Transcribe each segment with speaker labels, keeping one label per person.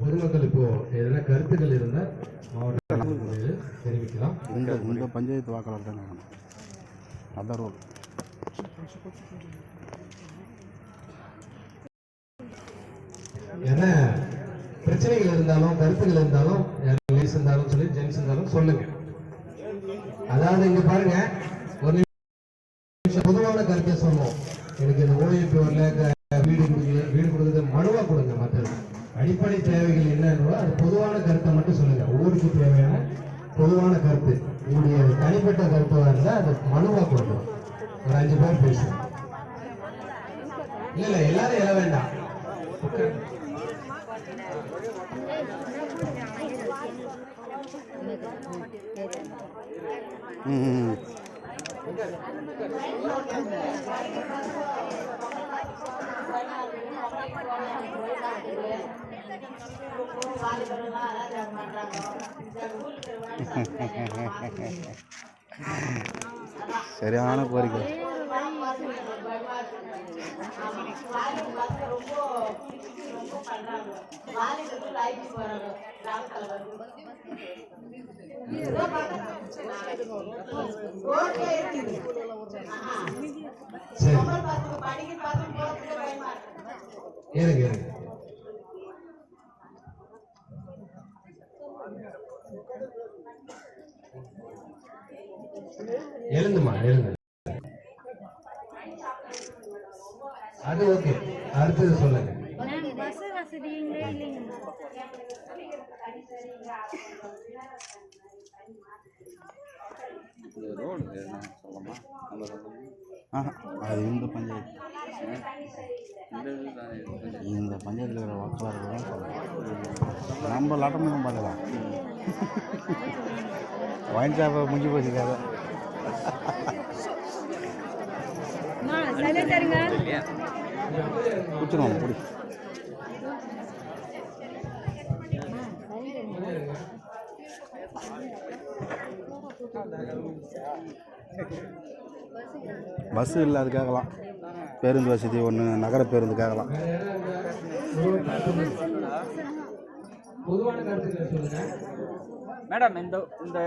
Speaker 1: பொதுமக்கள் இப்போ எதனா கருத்துக்கள் இருந்தால் மாவட்ட தெரிவிக்கலாம்.
Speaker 2: இந்த இந்த பஞ்சாயத்து வாக்காளர் தான் அதான் ரோல்
Speaker 1: என்ன பிரச்சனைகள் இருந்தாலும் கருத்துக்கள் இருந்தாலும் லேடிஸ் இருந்தாலும் சொல்லி ஜென்ஸ் இருந்தாலும் சொல்லுங்க. அதாவது இங்க பாருங்க ஒரு நிமிஷம் பொதுவான கருத்தை சொல்லுவோம். எனக்கு இந்த ஓய்வு வரல அடிப்படை தேவைகள் என்னன்னு அது பொதுவான கருத்தை மட்டும் சொல்லுங்க. ஊருக்கு தேவையான பொதுவான கருத்து. உங்களுடைய தனிப்பட்ட கருத்தாக இருந்தால் அது மனுவாக கொடுக்கணும் ஒரு அஞ்சு பேர் பேசுங்க இல்லை இல்லை எல்லாரும் எழ வேண்டாம்.
Speaker 2: ம் ம், ம். சரியான கோரிக்கை.
Speaker 1: சரி. இருங்க இருங்க எழுந்துமா எழுந்து. அது ஓகே அடுத்தது சொல்லுங்க.
Speaker 3: பஸ் வசதி
Speaker 2: அது இந்த பஞ்சாயத்து. இந்த பஞ்சாயத்தில் இருக்கிற வாக்காளர்கள் சொல்லலாம் நம்ம லாட்டம் பார்க்கலாம். ஒயின் ஷாப்பை முடிஞ்சு போச்சு கதை. குடிச்சிருவோம் குடி பஸ்ஸு இல்லை அது பேருந்து வசதி ஒன்று நகர பேருந்துக்காகலாம்.
Speaker 1: பொதுவான கருத்துக்களை சொல்லுங்கள்
Speaker 4: மேடம் இந்த இந்த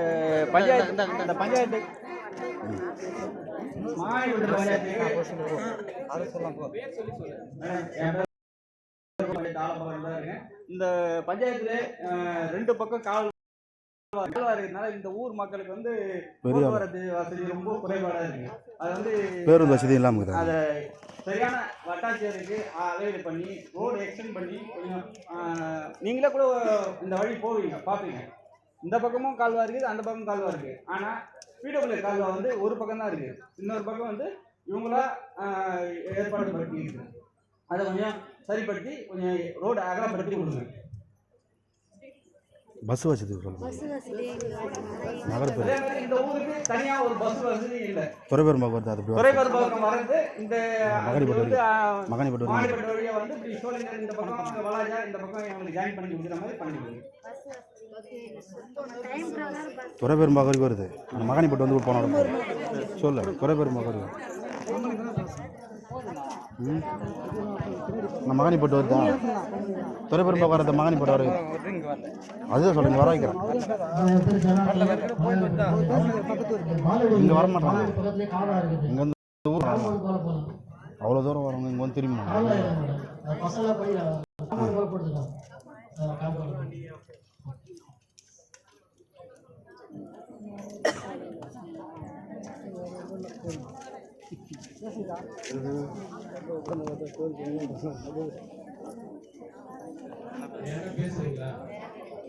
Speaker 4: பஞ்சாயத்து இந்த பஞ்சாயத்து. இந்த பஞ்சாயத்துல ரெண்டு பக்கம் கால் இருக்கிறதுனால இந்த ஊர் மக்களுக்கு வந்து போக்குவரத்து வசதி ரொம்ப குறைபாடா இருக்கு. அது வந்து
Speaker 2: பேருந்து வசதி இல்லாமல் இருக்குது?
Speaker 4: அதை சரியான வட்டாட்சியருக்கு அவைல் பண்ணி ரோடு எக்ஸ்டெண்ட் பண்ணி நீங்களே கூட இந்த வழி போவீங்க பார்ப்பீங்க இந்த பக்கமும் கால்வா இருக்குது அந்த பக்கமும் கால்வா இருக்குது. ஆனால் பிடபிள்யூ கால்வா வந்து ஒரு பக்கம் தான் இருக்குது இன்னொரு பக்கம் வந்து இவங்களா ஏற்பாடு பண்ணி அதை கொஞ்சம் சரிப்படுத்தி கொஞ்சம் ரோடு அகலப்படுத்தி கொடுங்க.
Speaker 2: பஸ் வசதி சொல்லுங்கள்
Speaker 3: பஸ் வசதி.
Speaker 2: நகர பேருந்து
Speaker 4: அதே மாதிரி இந்த ஊருக்கு தனியாக ஒரு பஸ் வசதி இல்லை.
Speaker 2: துறைபெரும்பாக்கம் வருது அது இப்படி வரும்.
Speaker 4: துறைபர் பக்கம் வர்றது இந்த
Speaker 2: மகனிப்பட்டு
Speaker 4: வந்து
Speaker 2: மகனிப்பட்டு வருது
Speaker 4: மாடிப்பட்ட வழியா வந்து இப்படி சோழிங்கர் இந்த பக்கம் வளாஜா இந்த பக்கம் எங்களுக்கு ஜாயின் பண்ணி கொடுக்குற மாதிரி பண்ணி கொடுங்க.
Speaker 2: துறைபெரும்பாக்கம் வரைக்கும் வருது. அந்த மகனிப்பட்டு வந்து போன சொல்லு துறைபெரும்பாக்கம் வரைக்கும் நான் மகானி போட்டு வருதான் வருதா துறைபெரும்பாக்கம் வரது மகனிப்பட்டு வருது அதுதான் சொல்லுங்க வர வைக்கிறேன். இங்கே வர மாட்டாங்க. இங்கே வந்து ஊர் அவ்வளோ தூரம் வரவங்க இங்கே வந்து திரும்பி
Speaker 1: Thank you.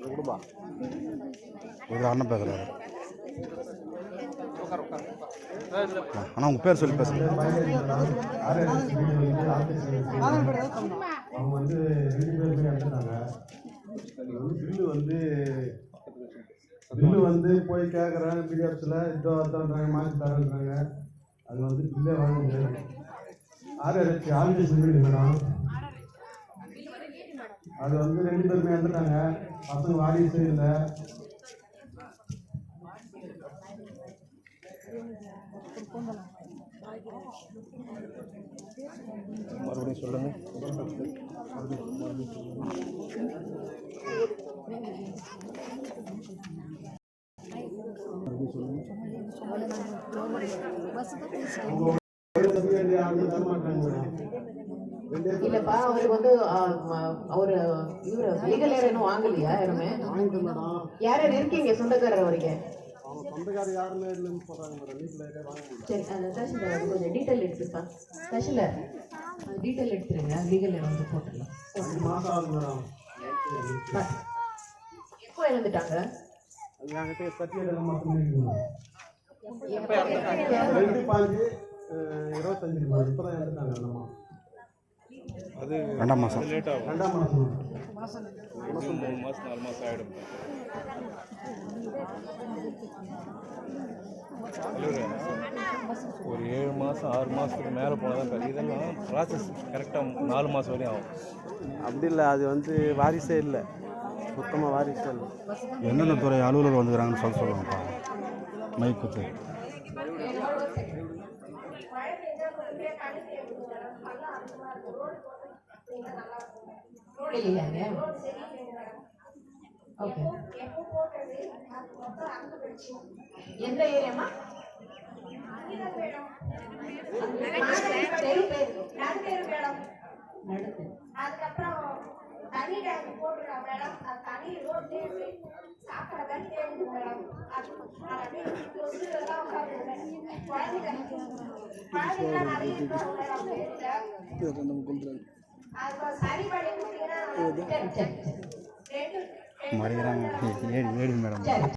Speaker 2: கொடுப்பா இது அண்ணன் பேசுகிறாரு ஆனால் உங்கள் பேர் சொல்லி பேசுங்க.
Speaker 5: அவங்க வந்து பில்லு வந்து பில்லு வந்து போய் கேட்குறேன் பிடிஎஃப்ஸில் இதோ அதான்றாங்க மாற்றி தரேன்றாங்க. அது வந்து இல்லை வாங்க ஆறு இருக்கு ஆளுக்கு சொல்லிடு மேடம் அது வந்து ரெண்டு பேருமே இறந்துட்டாங்க. பசங்க வாரிசு இல்லை
Speaker 2: மறுபடியும்
Speaker 5: சொல்லுங்க. மறுபடியும் சொல்லுங்க.
Speaker 6: இல்லப்பா அவருக்கு வந்து அவரு இவரு லீகல் ஏர் இன்னும் வாங்கலையா யாருமே? யார் யார் இருக்கீங்க சொந்தக்காரர் அவருக்கு?
Speaker 5: அவங்க யாருமே இல்லைன்னு சொல்றாங்க மேடம் வீட்டில் வாங்க
Speaker 6: சரி அந்த கொஞ்சம் டீட்டெயில் எடுத்துப்பா. தஹசில்தார் டீட்டெயில் எடுத்துருங்க லீகல் ஏர் வந்து போட்டுடலாம்.
Speaker 5: மாதம் ஆகுது மேடம்
Speaker 6: எப்போ இழந்துட்டாங்க
Speaker 5: அது
Speaker 2: ரெண்டாம் மாதம்
Speaker 5: ரெண்டாம் மாதம்
Speaker 7: ஒரு ஏழு மாதம் ஆறு மாதத்துக்கு மேலே போனால் தான் இதெல்லாம் ப்ராசஸ் கரெக்டாக நாலு மாதம் வரையும் ஆகும்.
Speaker 5: அப்படி இல்லை அது வந்து வாரிசே இல்லை. சுத்தமாக வாரிசே இல்லை.
Speaker 2: எந்தெந்த துறை அலுவலர் வந்துக்கிறாங்கன்னு சொல்ல சொல்லுங்கப்பா. மைக் குத்து
Speaker 6: இல்லையாங்க ஓகே எந்த ஏரியாமா தெரு பேர் நடுத்து
Speaker 3: அதுக்கப்புறம் தண்ணி டேங்க் போட்டுருக்காங்க மேடம். அது தண்ணி ரோட்லயே இருக்கு சாக்கடை தண்ணி தேங்குது மேடம். அது அது அப்படியே கொசு எல்லாம் உட்காருது குழந்தைங்க குழந்தைங்களாம் நிறைய இருக்காங்க மேடம் வீட்டுல அது சரி பண்ணி கொடுத்தீங்கன்னா
Speaker 6: சரி சரி சரி
Speaker 3: ரெண்டு
Speaker 2: மறைகிறாங்க ஏடி ஏடி மேடம்.